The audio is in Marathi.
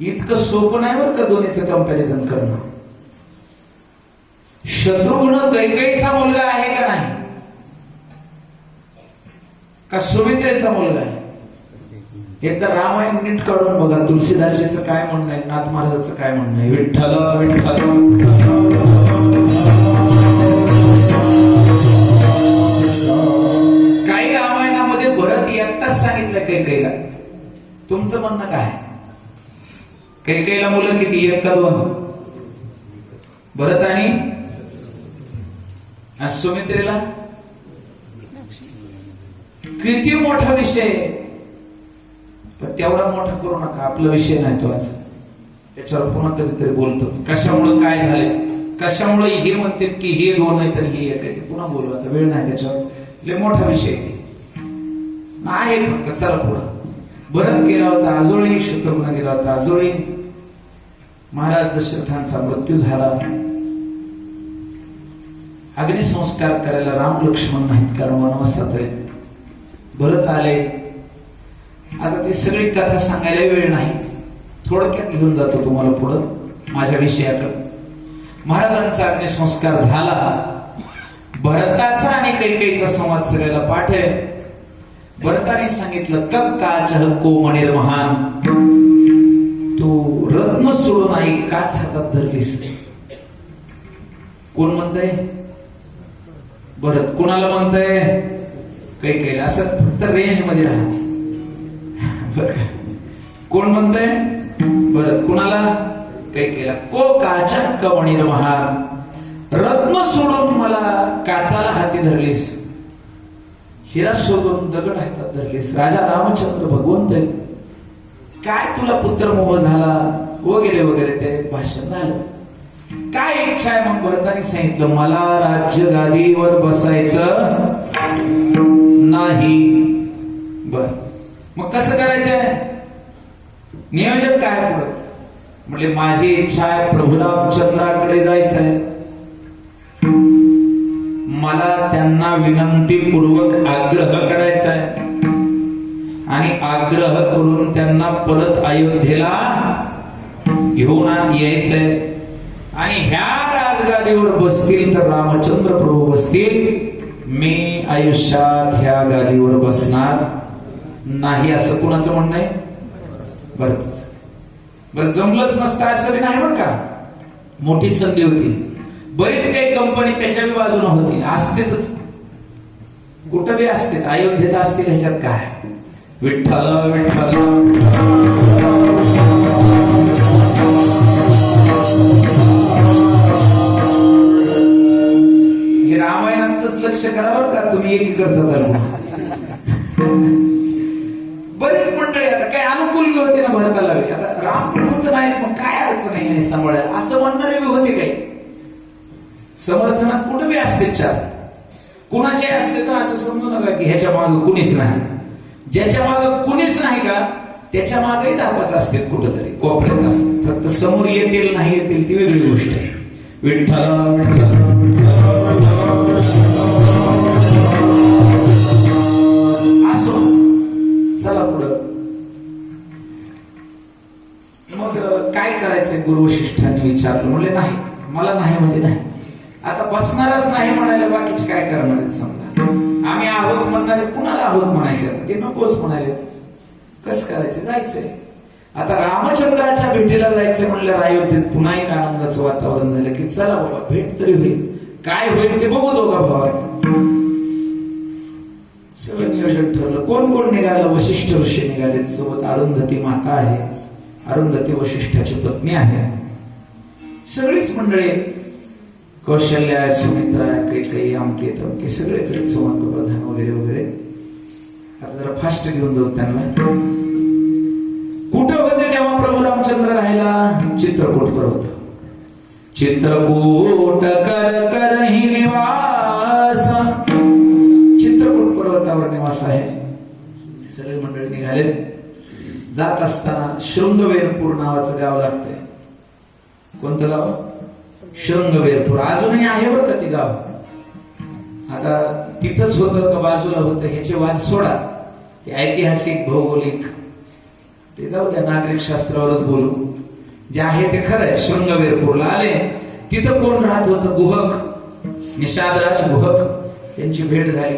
इतकं सोपं नाही बरं का दोन्हीचं कंपॅरिझन करणं. शत्रुघ्न कैकेचा मुलगा आहे का नाही? का सुमित्रेचा मुलगा आहे? एकदा रामायण नीट काढून बघा तुलसीदासीचं काय म्हणणं आहे नाथ महाराजाचं काय म्हणणं आहे? विठ्ठल विठ्ठल. काही रामायणामध्ये भरत एकटाच सांगितलं कैकेयीला. तुमचं म्हणणं काय? कैकेला मुलं किती? एक का दोन? भरत आणि? सुमित्रेला? किती मोठा विषय? आहे. पण तेवढा मोठा करू नका. आपला विषय नाही तो आज. त्याच्यावर पुन्हा कधीतरी बोलतो. कशामुळे काय झाले कशामुळे हे म्हणतात की हे दोन आहे तर हे एक आहे? पुन्हा बोलू. आता वेळ नाही त्याच्यावर. लय मोठा विषय आहे. आहे फक्त चला पुढं. भरत गेला होता आजोळी शत्रुघ्न गेला होता. आजोळी महाराज दशरथांचा मृत्यू झाला. अग्निसंस्कार करायला राम लक्ष्मण नाहीत कारण वनवासात आहेत भरत आले. आता ती सगळी कथा सांगायला वेळ नाही. थोडक्यात घेऊन जातो तुम्हाला पुढं माझ्या विषयाकडे. महाराजांचा अग्निसंस्कार झाला. भरताचा आणि कैकेयीचा संवाद सगळ्याला पाठ आहे. भरताने सांगितलं कक्काच को मणिर महान तू रत्न सोडून आई काच हातात धरलीस. कोण म्हणतंय? भरत कोणाला म्हणतंय? काही काही असं फक्त रेंजमध्ये राहा. कोण म्हणतंय? भरत कुणाला? काही केला को काचा कवणी महान रत्न सोडून मला काचाला हाती धरलीस. हिरा सोडून दगड हातात धरलीस. राजा रामचंद्र भगवंत आहेत. काय तुला पुत्र मोह झाला? वगैरे वगैरे ते भाषण झालं. काय इच्छा आहे मग भरताने? सांगितलं मला राज्य गादीवर बसायचं नाही. बर. मग कसं करायचंय? नियोजन काय पुढं? म्हणजे माझी इच्छा आहे प्रभू रामचंद्राकडे जायचंय. मला त्यांना विनंती पूर्वक आग्रह करायचा आणि आग्रह करून त्यांना परत अयोध्येला घेऊन यायचंय. आणि ह्या राजगादीवर बसतील तर रामचंद्र प्रभू बसतील. मी आयुष्यात ह्या गादीवर बसणार नाही असं कुणाचं म्हणणं आहे? बरं बरं जमलंच नसतं असं बी नाही बरं का? मोठी संधी होती. बरीच काही कंपनी त्याच्या बी बाजूला होती. असतेच कुठं बी असते अयोध्येत असतील ह्याच्यात काय? विठ्ठल विठ्ठल. हे रामायणातच लक्ष करावं का तुम्ही एकीकडचा धर्म. बरेच मंडळी आता काय अनुकूल बी होते ना भरताला आता रामप्रभू तर नाही पण काय अडचण आहे याने सांभाळायला? असं म्हणणारे बी होते काही. समर्थनात कुठं बी असते चार. कुणाचे असते तर असं समजू नका की ह्याच्या मागे कुणीच नाही. ज्याच्या मागे कुणीच नाही का त्याच्यामागे धापाच असते कुठंतरी कोपऱ्यात असते. फक्त समोर येतील नाही येतील ती वेगळी गोष्ट आहे. विठ्ठल असो. चला पुढं. मग काय करायचंय गुरु वशिष्ठांनी विचारलं? म्हणले नाही मला नाही म्हणजे नाही. आता बसणारच नाही म्हणायला बाकीचे काय करणार आहेत समजा? आम्ही आहोत म्हणणारे कुणाला आहोत म्हणायचं? ते नकोच म्हणाले. कसं करायचं? जायचंय. आता रामचंद्राच्या भेटीला जायचं म्हणलं अयोध्येत पुन्हा एक आनंदाचं वातावरण झालं की चला बाबा भेट तरी होईल. काय होईल ते बघू दोघा भावा सगळं नियोजन ठरलं. कोण कोण निघालं? वशिष्ठ ऋषी निघाले सोबत अरुंधती माता आहे. अरुंधती वशिष्ठाची पत्नी आहे. सगळीच मंडळी कौशल्य आहे सुमित्रा कैकई काही काही अमके सगळेच आहेत सुमंत प्रधान वगैरे वगैरे. आता जरा फास्ट घेऊन जाऊ त्यांना. कुठं होते तेव्हा प्रभू रामचंद्र राहिला चित्रकूट पर्वत. चित्रकूट कर कर ही निवास. चित्रकूट पर्वतावर निवास आहे. सगळे मंडळी निघाले. जात असताना शृंगवेरपूर नावाचं गाव लागतंय. कोणतं गाव? शृंगवेरपूर अजूनही आहे बरं का ते गाव? आता तिथंच होतं का बाजूला होतं ह्याचे वाद सोडा. ते ऐतिहासिक भौगोलिक. ते जाऊ त्या नागरिक शास्त्रावरच बोलू. जे आहे ते खरं आहे. शृंगवेरपूरला आले. तिथं कोण राहत होतं? गुहक. निषादराज गुहक. त्यांची भेट झाली.